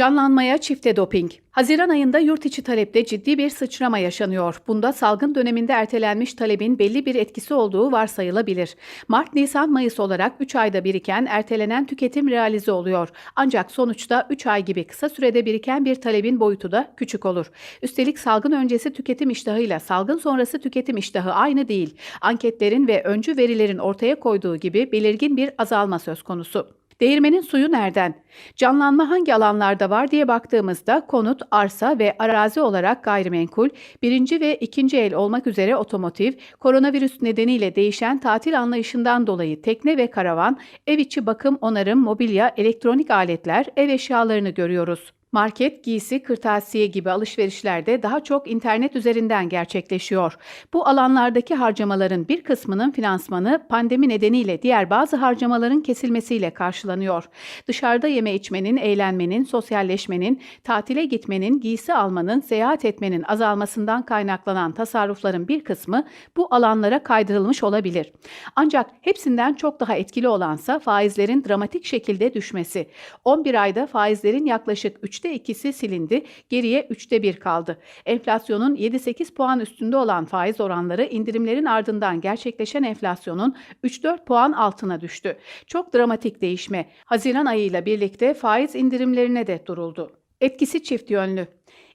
Canlanmaya çifte doping. Haziran ayında yurt içi talepte ciddi bir sıçrama yaşanıyor. Bunda salgın döneminde ertelenmiş talebin belli bir etkisi olduğu varsayılabilir. Mart, Nisan, Mayıs olarak 3 ayda biriken ertelenen tüketim realize oluyor. Ancak sonuçta 3 ay gibi kısa sürede biriken bir talebin boyutu da küçük olur. Üstelik salgın öncesi tüketim iştahıyla salgın sonrası tüketim iştahı aynı değil. Anketlerin ve öncü verilerin ortaya koyduğu gibi belirgin bir azalma söz konusu. Değirmenin suyu nereden? Canlanma hangi alanlarda var diye baktığımızda konut, arsa ve arazi olarak gayrimenkul, birinci ve ikinci el olmak üzere otomotiv, koronavirüs nedeniyle değişen tatil anlayışından dolayı tekne ve karavan, ev içi bakım, onarım, mobilya, elektronik aletler, ev eşyalarını görüyoruz. Market, giysi, kırtasiye gibi alışverişlerde daha çok internet üzerinden gerçekleşiyor. Bu alanlardaki harcamaların bir kısmının finansmanı pandemi nedeniyle diğer bazı harcamaların kesilmesiyle karşılanıyor. Dışarıda yeme içmenin, eğlenmenin, sosyalleşmenin, tatile gitmenin, giysi almanın, seyahat etmenin azalmasından kaynaklanan tasarrufların bir kısmı bu alanlara kaydırılmış olabilir. Ancak hepsinden çok daha etkili olansa faizlerin dramatik şekilde düşmesi. 11 ayda faizlerin yaklaşık 3 3'te 2'si silindi, geriye 3'te 1 kaldı. Enflasyonun 7-8 puan üstünde olan faiz oranları indirimlerin ardından gerçekleşen enflasyonun 3-4 puan altına düştü. Çok dramatik değişme. Haziran ayıyla birlikte faiz indirimlerine de duruldu. Etkisi çift yönlü.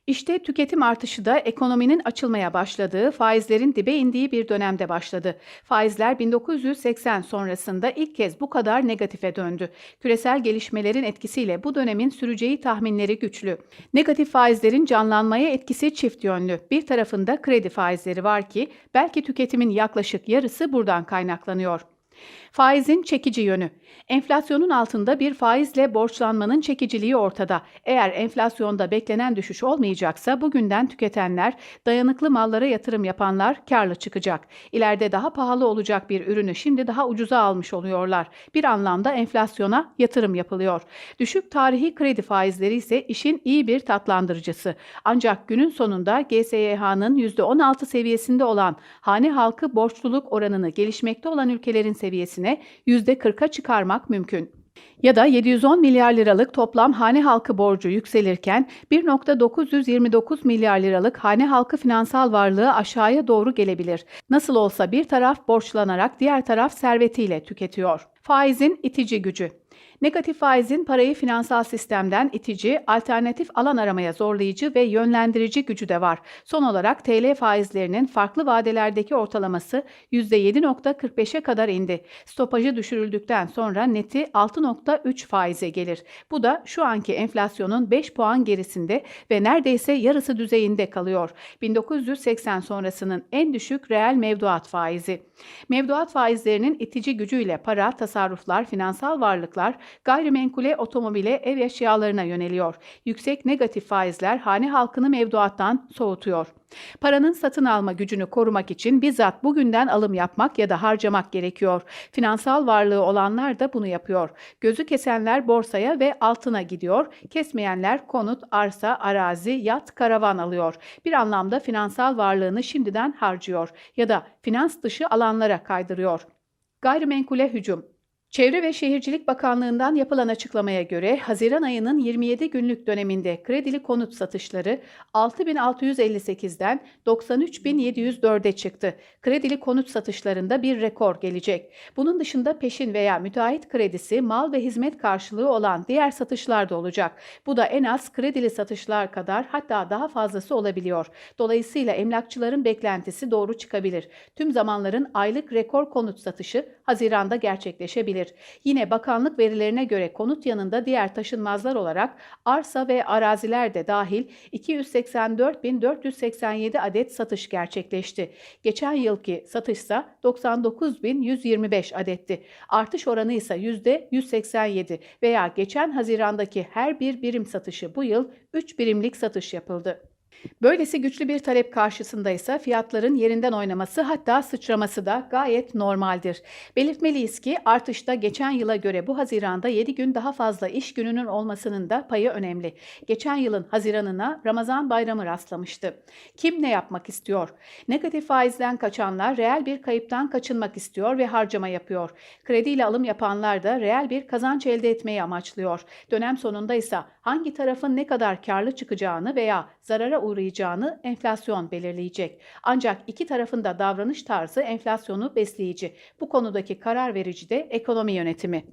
İşte tüketim artışı da ekonominin açılmaya başladığı, faizlerin dibe indiği bir dönemde başladı. Faizler 1980 sonrasında ilk kez bu kadar negatife döndü. Küresel gelişmelerin etkisiyle bu dönemin süreceği tahminleri güçlü. Negatif faizlerin canlanmaya etkisi çift yönlü. Bir tarafında kredi faizleri var ki belki tüketimin yaklaşık yarısı buradan kaynaklanıyor. Faizin çekici yönü. Enflasyonun altında bir faizle borçlanmanın çekiciliği ortada. Eğer enflasyonda beklenen düşüş olmayacaksa bugünden tüketenler, dayanıklı mallara yatırım yapanlar karlı çıkacak. İleride daha pahalı olacak bir ürünü şimdi daha ucuza almış oluyorlar. Bir anlamda enflasyona yatırım yapılıyor. Düşük tarihi kredi faizleri ise işin iyi bir tatlandırıcısı. Ancak günün sonunda GSYH'nın %16 seviyesinde olan hane halkı borçluluk oranını gelişmekte olan ülkelerin seviyesine %40'a çıkarmak mümkün. Ya da 710 milyar liralık toplam hane halkı borcu yükselirken 1.929 milyar liralık hane halkı finansal varlığı aşağıya doğru gelebilir. Nasıl olsa bir taraf borçlanarak diğer taraf servetiyle tüketiyor. Faizin itici gücü Negatif faizin parayı finansal sistemden itici, alternatif alan aramaya zorlayıcı ve yönlendirici gücü de var. Son olarak TL faizlerinin farklı vadelerdeki ortalaması %7.45'e kadar indi. Stopajı düşürüldükten sonra neti 6.3 faize gelir. Bu da şu anki enflasyonun 5 puan gerisinde ve neredeyse yarısı düzeyinde kalıyor. 1980 sonrasının en düşük reel mevduat faizi. Mevduat faizlerinin itici gücüyle para, tasarruflar, finansal varlıklar, gayrimenkule, otomobile, ev eşyalarına yöneliyor. Yüksek negatif faizler hane halkını mevduattan soğutuyor. Paranın satın alma gücünü korumak için bizzat bugünden alım yapmak ya da harcamak gerekiyor. Finansal varlığı olanlar da bunu yapıyor. Gözü kesenler borsaya ve altına gidiyor. Kesmeyenler konut, arsa, arazi, yat, karavan alıyor. Bir anlamda finansal varlığını şimdiden harcıyor ya da finans dışı alanlara kaydırıyor. Gayrimenkule hücum Çevre ve Şehircilik Bakanlığı'ndan yapılan açıklamaya göre Haziran ayının 27 günlük döneminde kredili konut satışları 6658'den 93704'e çıktı. Kredili konut satışlarında bir rekor gelecek. Bunun dışında peşin veya müteahhit kredisi, mal ve hizmet karşılığı olan diğer satışlar da olacak. Bu da en az kredili satışlar kadar hatta daha fazlası olabiliyor. Dolayısıyla emlakçıların beklentisi doğru çıkabilir. Tüm zamanların aylık rekor konut satışı Haziran'da gerçekleşebilir olabilir. Yine bakanlık verilerine göre konut yanında diğer taşınmazlar olarak arsa ve araziler de dahil 284.487 adet satış gerçekleşti. Geçen yılki satışsa 99.125 adetti. Artış oranı ise %187 veya geçen Haziran'daki her bir birim satışı bu yıl 3 birimlik satış yapıldı. Böylesi güçlü bir talep karşısında ise fiyatların yerinden oynaması hatta sıçraması da gayet normaldir. Belirtmeliyiz ki artışta geçen yıla göre bu Haziran'da 7 gün daha fazla iş gününün olmasının da payı önemli. Geçen yılın Haziran'ına Ramazan bayramı rastlamıştı. Kim ne yapmak istiyor? Negatif faizden kaçanlar reel bir kayıptan kaçınmak istiyor ve harcama yapıyor. Krediyle alım yapanlar da reel bir kazanç elde etmeyi amaçlıyor. Dönem sonunda ise hangi tarafın ne kadar karlı çıkacağını veya zarara uğrayacağını enflasyon belirleyecek. Ancak iki tarafın da davranış tarzı enflasyonu besleyici. Bu konudaki karar verici de ekonomi yönetimi.